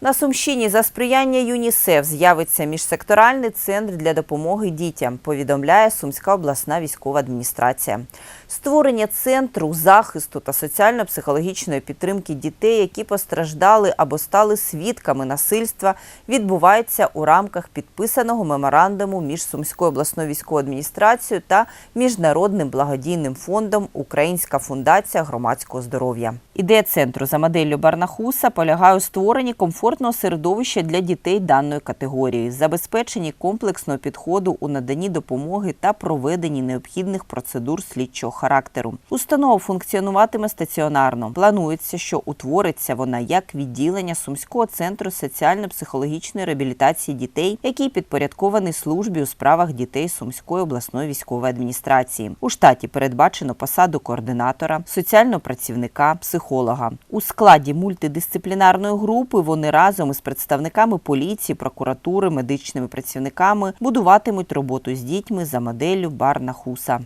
На Сумщині за сприяння ЮНІСЕФ з'явиться міжсекторальний центр для допомоги дітям, повідомляє Сумська обласна військова адміністрація. Створення центру захисту та соціально-психологічної підтримки дітей, які постраждали або стали свідками насильства, відбувається у рамках підписаного меморандуму між Сумською обласною військовою адміністрацією та міжнародним благодійним фондом Українська фундація громадського здоров'я. Ідея центру за моделлю Барнахуса полягає у створенні комфортного середовища для дітей даної категорії, забезпеченні комплексного підходу у наданні допомоги та проведенні необхідних процедур слідчого характеру. Установа функціонуватиме стаціонарно. Планується, що утвориться вона як відділення Сумського центру соціально-психологічної реабілітації дітей, який підпорядкований службі у справах дітей Сумської обласної військової адміністрації. У штаті передбачено посаду координатора, соціального працівника, психолога. У складі мультидисциплінарної групи вони разом із представниками поліції, прокуратури, медичними працівниками будуватимуть роботу з дітьми за моделлю Барнахуса.